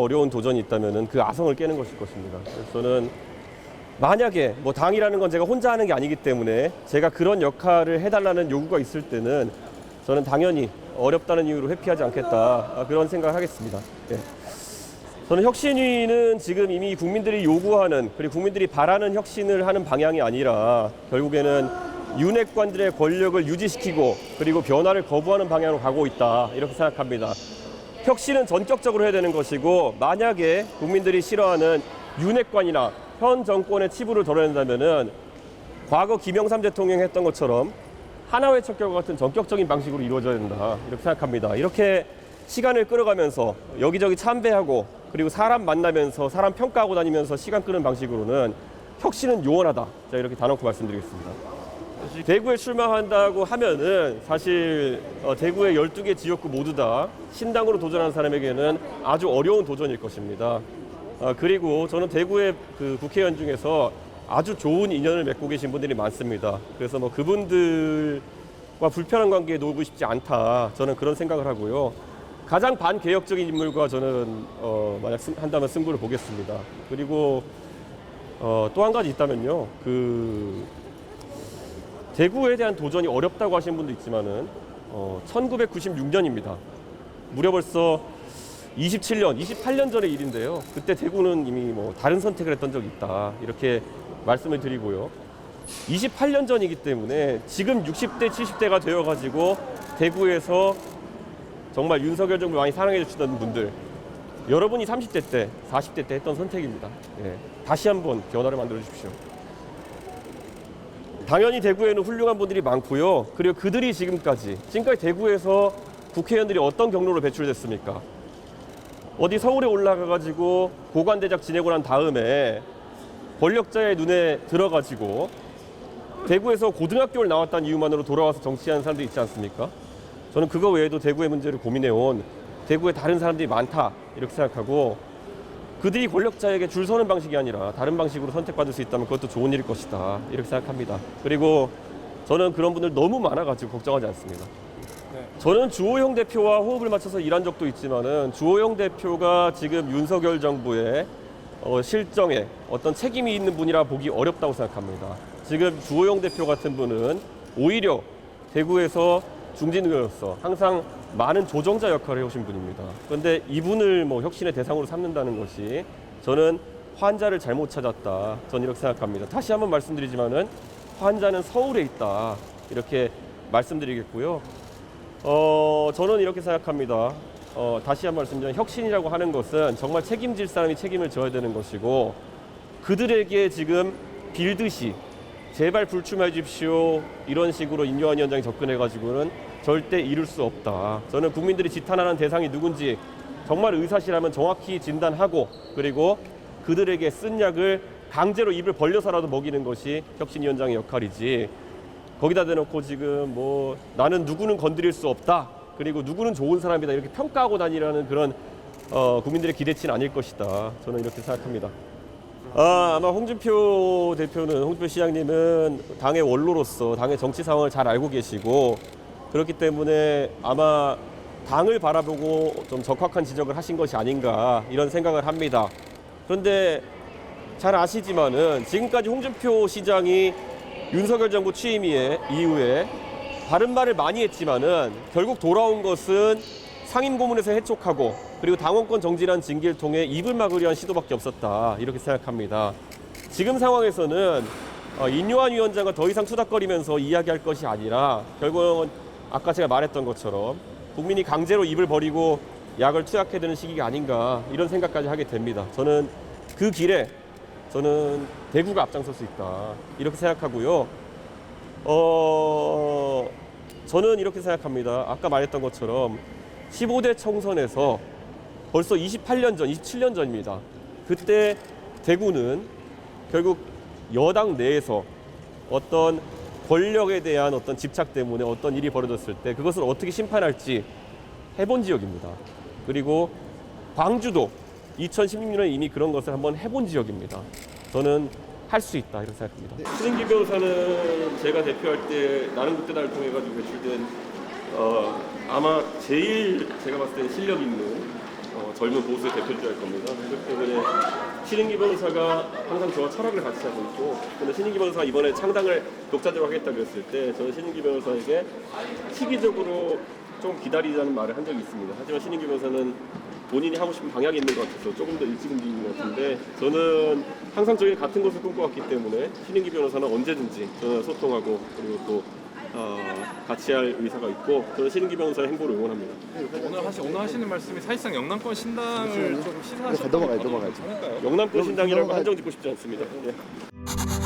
어려운 도전이 있다면 그 아성을 깨는 것일 것입니다. 그래서 저는 만약에 뭐 당이라는 건 제가 혼자 하는 게 아니기 때문에 제가 그런 역할을 해달라는 요구가 있을 때는 저는 당연히 어렵다는 이유로 회피하지 않겠다 아, 그런 생각을 하겠습니다. 예. 저는 혁신위는 지금 이미 국민들이 요구하는 그리고 국민들이 바라는 혁신을 하는 방향이 아니라 결국에는 윤핵관들의 권력을 유지시키고 그리고 변화를 거부하는 방향으로 가고 있다 이렇게 생각합니다. 혁신은 전격적으로 해야 되는 것이고 만약에 국민들이 싫어하는 윤핵관이나 현 정권의 치부를 덜어낸다면은 과거 김영삼 대통령이 했던 것처럼 하나회 척결과 같은 전격적인 방식으로 이루어져야 된다 이렇게 생각합니다. 이렇게 시간을 끌어가면서 여기저기 참배하고 그리고 사람 만나면서 사람 평가하고 다니면서 시간 끄는 방식으로는 혁신은 요원하다. 자 이렇게 단호코 말씀드리겠습니다. 대구에 출마한다고 하면은 사실 어, 대구의 12개 지역구 모두 다 신당으로 도전하는 사람에게는 아주 어려운 도전일 것입니다. 아, 그리고 저는 대구의 그 국회의원 중에서 아주 좋은 인연을 맺고 계신 분들이 많습니다. 그래서 뭐 그분들과 불편한 관계에 놓고 싶지 않다. 저는 그런 생각을 하고요. 가장 반개혁적인 인물과 저는 어, 만약 승- 한다면 승부를 보겠습니다. 그리고 어, 또 한 가지 있다면요. 그 대구에 대한 도전이 어렵다고 하시는 분도 있지만은 어, 1996년입니다. 무려 벌써 27년, 28년 전의 일인데요. 그때 대구는 이미 뭐 다른 선택을 했던 적이 있다. 이렇게 말씀을 드리고요. 28년 전이기 때문에 지금 60대, 70대가 되어가지고 대구에서 정말 윤석열 정부 많이 사랑해 주시던 분들 여러분이 30대 때, 40대 때 했던 선택입니다. 예, 다시 한번 변화를 만들어 주십시오. 당연히 대구에는 훌륭한 분들이 많고요. 그리고 그들이 지금까지 지금까지 대구에서 국회의원들이 어떤 경로로 배출됐습니까? 어디 서울에 올라가 가지고 고관대작 지내고 난 다음에 권력자의 눈에 들어가지고 대구에서 고등학교를 나왔다는 이유만으로 돌아와서 정치하는 사람도 있지 않습니까? 저는 그거 외에도 대구의 문제를 고민해 온 대구에 다른 사람들이 많다 이렇게 생각하고 그들이 권력자에게 줄 서는 방식이 아니라 다른 방식으로 선택받을 수 있다면 그것도 좋은 일일 것이다 이렇게 생각합니다. 그리고 저는 그런 분들 너무 많아가지고 걱정하지 않습니다. 저는 주호영 대표와 호흡을 맞춰서 일한 적도 있지만은 주호영 대표가 지금 윤석열 정부의 어, 실정에 어떤 책임이 있는 분이라 보기 어렵다고 생각합니다. 지금 주호영 대표 같은 분은 오히려 대구에서 중진 의원으로서 항상 많은 조정자 역할을 해오신 분입니다. 그런데 이분을 뭐 혁신의 대상으로 삼는다는 것이 저는 환자를 잘못 찾았다. 저는 이렇게 생각합니다. 다시 한번 말씀드리지만은 환자는 서울에 있다. 이렇게 말씀드리겠고요. 어, 저는 이렇게 생각합니다. 어, 다시 한번 말씀드리면 혁신이라고 하는 것은 정말 책임질 사람이 책임을 져야 되는 것이고 그들에게 지금 빌듯이 제발 불출마해 주십시오 이런 식으로 임요한 위원장이 접근해 가지고는 절대 이룰 수 없다. 저는 국민들이 지탄하는 대상이 누군지 정말 의사시라면 정확히 진단하고 그리고 그들에게 쓴 약을 강제로 입을 벌려서라도 먹이는 것이 혁신위원장의 역할이지 거기다 대놓고 지금 뭐 나는 누구는 건드릴 수 없다. 그리고 누구는 좋은 사람이다. 이렇게 평가하고 다니라는 그런 어, 국민들의 기대치는 아닐 것이다. 저는 이렇게 생각합니다. 아, 아마 홍준표 대표는 홍준표 시장님은 당의 원로로서 당의 정치 상황을 잘 알고 계시고 그렇기 때문에 아마 당을 바라보고 좀 적확한 지적을 하신 것이 아닌가 이런 생각을 합니다. 그런데 잘 아시지만은 지금까지 홍준표 시장이 윤석열 정부 취임 이후에 바른 말을 많이 했지만은 결국 돌아온 것은 상임 고문에서 해촉하고 그리고 당원권 정지란 징계를 통해 입을 막으려 한 시도밖에 없었다 이렇게 생각합니다. 지금 상황에서는 어, 인요한 위원장과 더 이상 투닥거리면서 이야기할 것이 아니라 결국은 아까 제가 말했던 것처럼 국민이 강제로 입을 버리고 약을 투약해야 되는 시기가 아닌가 이런 생각까지 하게 됩니다. 저는 그 길에 저는 대구가 앞장설 수 있다 이렇게 생각하고요. 어 저는 이렇게 생각합니다. 아까 말했던 것처럼 15대 총선에서 벌써 28년 전, 27년 전입니다. 그때 대구는 결국 여당 내에서 어떤 권력에 대한 어떤 집착 때문에 어떤 일이 벌어졌을 때 그것을 어떻게 심판할지 해본 지역입니다. 그리고 광주도 2016년에 이미 그런 것을 한번 해본 지역입니다. 저는 할 수 있다 이렇게 생각합니다. 수진기 변호사는 제가 대표할 때 나는 그때 나를 통해 가지고 배출된 어, 아마 제일 제가 봤을 때는 실력 있는 어, 젊은 보수의 대표주자 할 겁니다. 그렇기 때문에 신인기 변호사가 항상 저와 철학을 같이 하고 있고 근데 신인기 변호사가 이번에 창당을 독자적으로 하겠다 그랬을 때 저는 신인기 변호사에게 시기적으로 좀 기다리자는 말을 한 적이 있습니다. 하지만 신인기 변호사는 본인이 하고 싶은 방향이 있는 것 같아서 조금 더 일찍 움직이는 것 같은데 저는 항상 저희 같은 것을 꿈꿔왔기 때문에 신인기 변호사는 언제든지 저는 소통하고 그리고 또 어, 같이 할 의사가 있고 저는 신인기 변호사의 행보를 응원합니다. 오늘 하시 오늘 하시는 말씀이 사실상 영남권 신당을 좀 시사하시는 넘어가요. 않을까요? 영남권 신당이라고 한정 짓고 싶지 않습니다. 예.